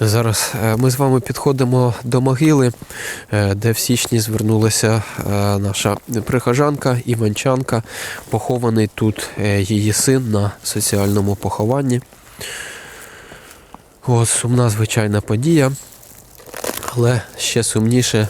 Зараз е, ми з вами підходимо до могили, е, де в січні звернулася е, наша прихожанка Іванчанка. Похований тут її син на соціальному похованні. От сумна звичайна подія, але ще сумніше,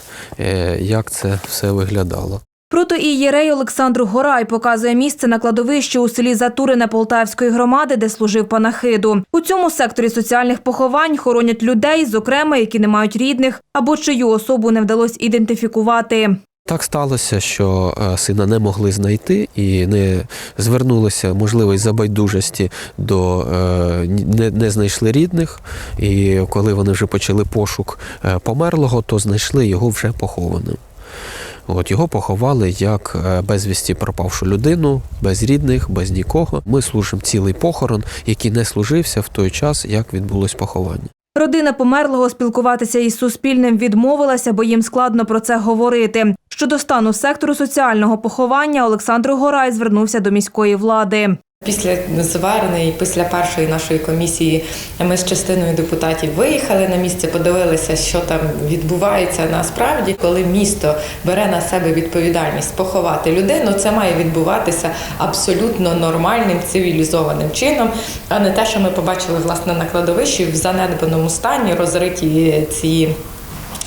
як це все виглядало. Протоієрей Олександр Горай показує місце на кладовищі у селі Затурине Полтавської громади, де служив панахиду. У цьому секторі соціальних поховань хоронять людей, зокрема, які не мають рідних або чию особу не вдалося ідентифікувати. Так сталося, що е, сина не могли знайти і не звернулися, можливо, із-за байдужості до е, не, не знайшли рідних. І коли вони вже почали пошук е, померлого, то знайшли його вже похованим. От його поховали як е, безвісті пропавшу людину, без рідних, без нікого. Ми служимо цілий похорон, який не служився в той час, як відбулось поховання. Родина померлого спілкуватися із Суспільним відмовилася, бо їм складно про це говорити. Щодо стану сектору соціального поховання, Олександр Горай звернувся до міської влади. Після звернення і після першої нашої комісії ми з частиною депутатів виїхали на місце, подивилися, що там відбувається насправді. Коли місто бере на себе відповідальність поховати людину, це має відбуватися абсолютно нормальним цивілізованим чином, а не те, що ми побачили власне на кладовищі в занедбаному стані, розриті ці.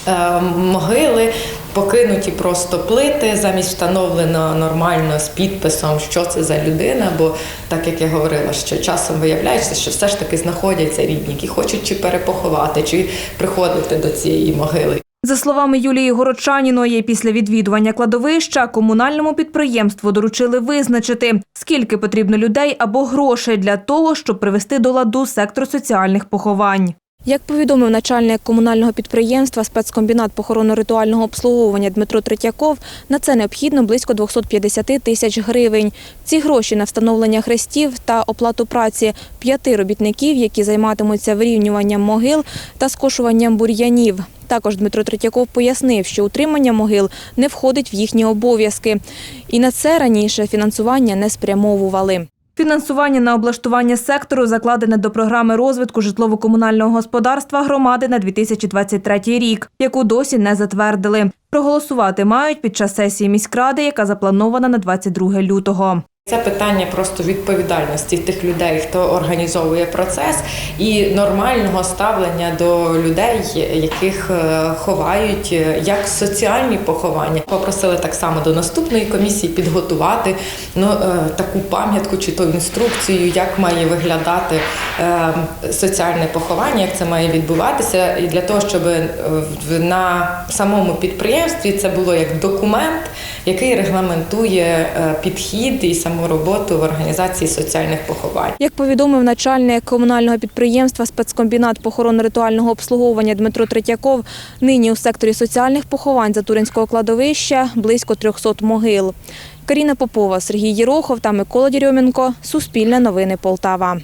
е, Могили покинуті просто плити замість встановлено нормально з підписом, що це за людина. Бо так як я говорила, що часом виявляється, що все ж таки знаходяться рідні, які хочуть чи перепоховати, чи приходити до цієї могили. За словами Юлії Городчаніної, після відвідування кладовища комунальному підприємству доручили визначити, скільки потрібно людей або грошей для того, щоб привести до ладу сектор соціальних поховань. Як повідомив начальник комунального підприємства спецкомбінат похоронно-ритуального обслуговування Дмитро Третьяков, на це необхідно близько 250 тисяч гривень. Ці гроші на встановлення хрестів та оплату праці п'яти робітників, які займатимуться вирівнюванням могил та скошуванням бур'янів. Також Дмитро Третьяков пояснив, що утримання могил не входить в їхні обов'язки. І на це раніше фінансування не спрямовували. Фінансування на облаштування сектору закладене до програми розвитку житлово-комунального господарства громади на 2023 рік, яку досі не затвердили. Проголосувати мають під час сесії міськради, яка запланована на 22 лютого. Це питання просто відповідальності тих людей, хто організовує процес, і нормального ставлення до людей, яких е, ховають е, як соціальні поховання. Попросили так само до наступної комісії підготувати ну, е, таку пам'ятку чи то інструкцію, як має виглядати соціальне поховання, як це має відбуватися, і для того, щоб на самому підприємстві це було як документ, який регламентує підхід і саму роботу в організації соціальних поховань. Як повідомив начальник комунального підприємства спецкомбінат похоронно-ритуального обслуговування Дмитро Третьяков, нині у секторі соціальних поховань Затуринського кладовища близько 300 могил. Каріна Попова, Сергій Єрохов та Микола Дірьоменко. Суспільне новини Полтава.